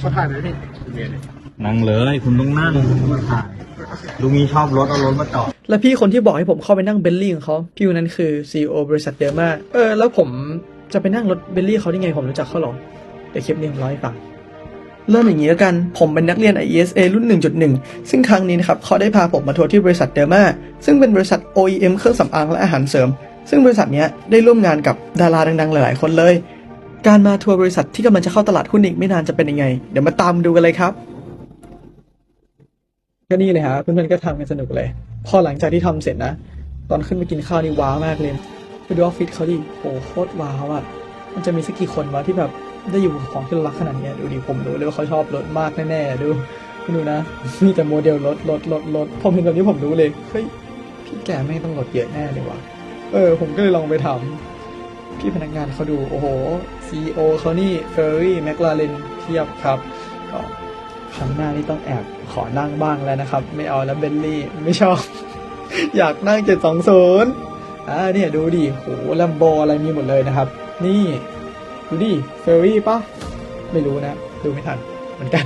ขอถ่ายหน่อยพี่นั่งเลยคุณต้องนั่งมาถ่ายลุงนี้ชอบรถเอารถมาจอดแล้วพี่คนที่บอกให้ผมเข้าไปนั่งเบลลี่ของเขาพี่คนนั้นคือ CEO บริษัทเดอร์มาเออแล้วผมจะไปนั่งรถเบลลี่เขาได้ไงผมรู้จักเขาหรอเดี๋ยวคลิปนี้ผมเล่าให้ฟังเริ่มอย่างนี้แล้วกัน ผมเป็นนักเรียน IESA รุ่น 1.1 ซึ่งครั้งนี้นะครับเขาได้พาผมมาทัวร์ที่บริษัทเดอร์มาซึ่งเป็นบริษัท OEM เครื่องสำอางและอาหารเสริม ซึ่งบริษัทเนี้ยได้ร่วมงานกับดาราดังๆ หลายๆ คนเลย การมาทัวร์บริษัทที่กำลังจะเข้าตลาดหุ้นอีกไม่นานจะเป็นยังไง เดี๋ยวมาตามดูกันเลยครับ ก็นี่เลยฮะเพื่อนๆก็ทำกันสนุกเลย พอหลังจากที่ทำเสร็จนะ ตอนขึ้นไปกินข้าวนี่ว้าวมากเลยไปดูออฟฟิศเขาดิโหโคตรว้าวอะมันจะมีสักกี่คนวะที่แบบได้อยู่กับของที่เรารักขนาดนี้ดูดิผมรู้เลยว่าเขาชอบรถมากแน่ๆดูคุณดูนะมีแต่โมเดลรถรถรถรถผมเห็นแบบนี้ผมรู้เลยเฮ้ยพี่แกไม่ต้องรถเยอะแน่เลยว่ะเออ ผมก็เลยลองไปทำ พี่พนักงานเขาดู โอ้โห CEO เขานี่เฟอร์รี่แมคลาเรนเทียบครับก็ครั้งหน้านี่ต้องแอบขอนั่งบ้างแล้วนะครับ ไม่เอาแล้วเบนลี่ไม่ชอบ อยากนั่ง720อ่าเนี่ยดูดิโหลัมโบอะไรมีหมดเลยนะครับ นี่ดูดิเฟอร์รี่ปะไม่รู้นะ ดูไม่ทันเหมือนกัน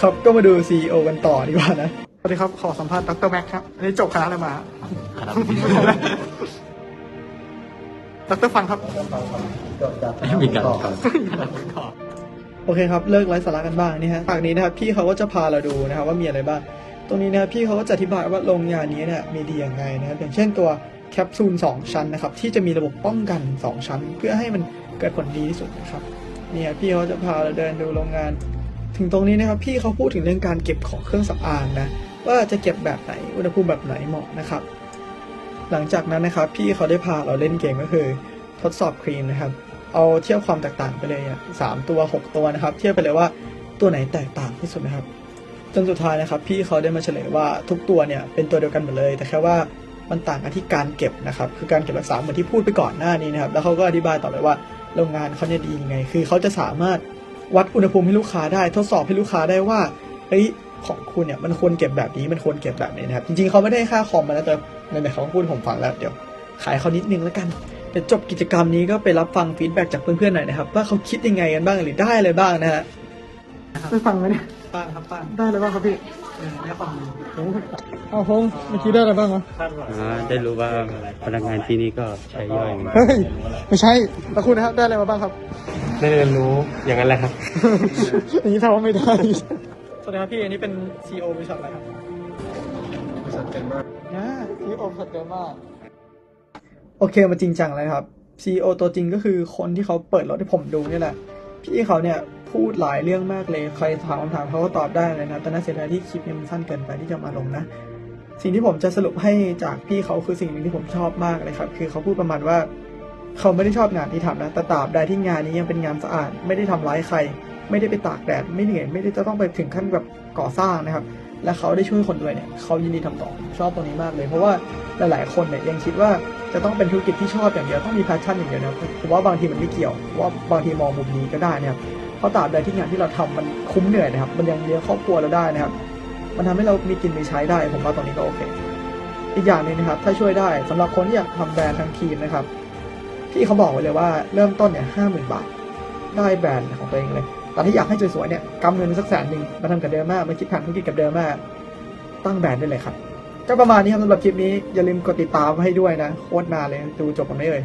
ครับก็มาดู CEO กันต่อดีกว่านะสวัสดีครับ ขอสัมภาษณ์ดรแม็กครับอันนี้จบคณะอะไรมาคณะ ดรฟังครับมีการโอเคครับ เลิกไร้สาระกันบ้างนี่ฮะฉากนี้นะครับพี่เขาก็จะพาเราดูนะครับว่ามีอะไรบ้าง ตรงนี้นะครับพี่เขาก็จะอธิบายว่าโรงงานนี้เนี่ยมีดียังไงนะครับอย่างเช่นตัวแคปซูล2 ชั้นนะครับ ที่จะมีระบบป้องกัน 2 ชั้น เพื่อให้มันเกิดผลดีที่สุดนะครับเนี่ยพี่เขาจะพาเราเดินดูโรงงาน ถึงตรงนี้นะครับพี่เขาพูดถึงเรื่องการเก็บของเครื่องสำอางนะว่าจะเก็บแบบไหนอุณหภูมิแบบไหนเหมาะนะครับ หลังจากนั้นนะครับ พี่เขาได้พาเราเล่นเกมก็คือ ทดสอบครีมนะครับ เอาเทียบความแตกต่างไปเลยอะสามตัวหกตัวนะครับ เทียบไปเลยว่าตัวไหนแตกต่างที่สุดนะครับ จนสุดท้ายนะครับ พี่เขาได้มาเฉลยว่าทุกตัวเนี่ยเป็นตัวเดียวกันหมดเลย แต่แค่ว่ามันต่างกันที่การเก็บนะครับ คือการเก็บรักษาเหมือนที่พูดไปก่อนหน้านี้นะครับ แล้วเขาก็อธิบายต่อไปว่าโรงงานเขาเนี่ยดียังไง คือเขาจะสามารถวัดอุณหภูมิให้ลูกค้าได้ ทดสอบให้ลูกค้าได้ว่าเฮ้ยของคุณเนี่ยมันควรเก็บแบบนี้มันควรเก็บแบบนี้นะครับ จริงๆเขาไม่ได้ค่าคอมมานะแต่ ในๆเขาก็พูดให้ผมฟังแล้วเดี๋ยวขายเขานิดนึงแล้วกันเดี๋ยวจบกิจกรรมนี้ก็ไปรับฟังฟีดแบ็กจากเพื่อนๆหน่อยนะครับว่าเขาคิดยังไงกันบ้างหรือได้อะไรบ้างนะฮะได้ฟังไหมเนี่ยฟังครับฟังได้อะไรบ้างครับพี่ได้ฟังเอาพงเมื่อกี้ได้อะไรบ้างวะอ่าได้รู้ว่าพนักงานที่นี่ก็ใช้ย่อยเฮ้ยไม่ใช่แล้วคุณนะครับได้อะไรมาบ้างครับได้เรียนรู้อย่างนั้นแหละครับอย่างนี้ทำว่าไม่ได้สวัสดีครับพี่อันนี้เป็น CEO บริษัทอะไรครับบริษัทเดนมาร์ นะ CEO บริษัทเดนมาร์โอเคมาจริงจังเลยครับ CEO ตัวจริงก็คือคนที่เขาเปิดรถให้ผมดูนี่แหละ พี่เขาเนี่ยพูดหลายเรื่องมากเลย ใครถามคำถามเขาก็ตอบได้เลยนะ แต่น่าเสียดายที่คลิปนี้มันสั้นเกินไปที่จะมาลงนะ สิ่งที่ผมจะสรุปให้จากพี่เขาคือสิ่งหนึ่งที่ผมชอบมากเลยครับ คือเขาพูดประมาณว่า เขาไม่ได้ชอบงานที่ทำนะ แต่ตราบใดที่งานนี้ยังเป็นงานสะอาด ไม่ได้ทำร้ายใคร ไม่ได้ไปตากแดด ไม่เหนื่อย ไม่ได้จะต้องไปถึงขั้นแบบก่อสร้างนะครับ และเขาได้ช่วยคนด้วยเนี่ยเขายินดีทำต่อชอบตรงนี้มากเลย เพราะว่าหลาย ๆ คนเนี่ยยังคิดว่าจะต้องเป็นธุรกิจที่ชอบอย่างเดียวต้องมีแพชชั่นอย่างเดียวนะครับผมว่าบางทีมันไม่เกี่ยวว่าบางทีมองมุมนี้ก็ได้นะครับเพราะตราบใดที่งานที่เราทำมันคุ้มเหนื่อยนะครับ มันยังเลี้ยงครอบครัวเราได้นะครับ มันทำให้เรามีกินมีใช้ได้ ผมว่าตรงนี้ก็โอเค อีกอย่างหนึงนะครับ ถ้าช่วยได้สำหรับคนที่อยากทำแบรนด์ทั้งทีมนะครับพี่เขาบอกไว้เลยว่าเริ่มต้นเนี่ยห้าหมื่นบาทได้แบรนด์ของตัวเองเลย แต่ถ้าอยากให้สวยๆเนี่ยกำเงินสักแสนหนึ่งมาทำกับเดิมมามาคิดแผนธุรกิจกับเดิมมาตั้งแบรนด์ได้เลยครับก็ประมาณนี้ครับสำหรับคลิปนี้อย่าลืมกดติดตามให้ด้วยนะโคตรนานเลยดูจบกันไม่เลย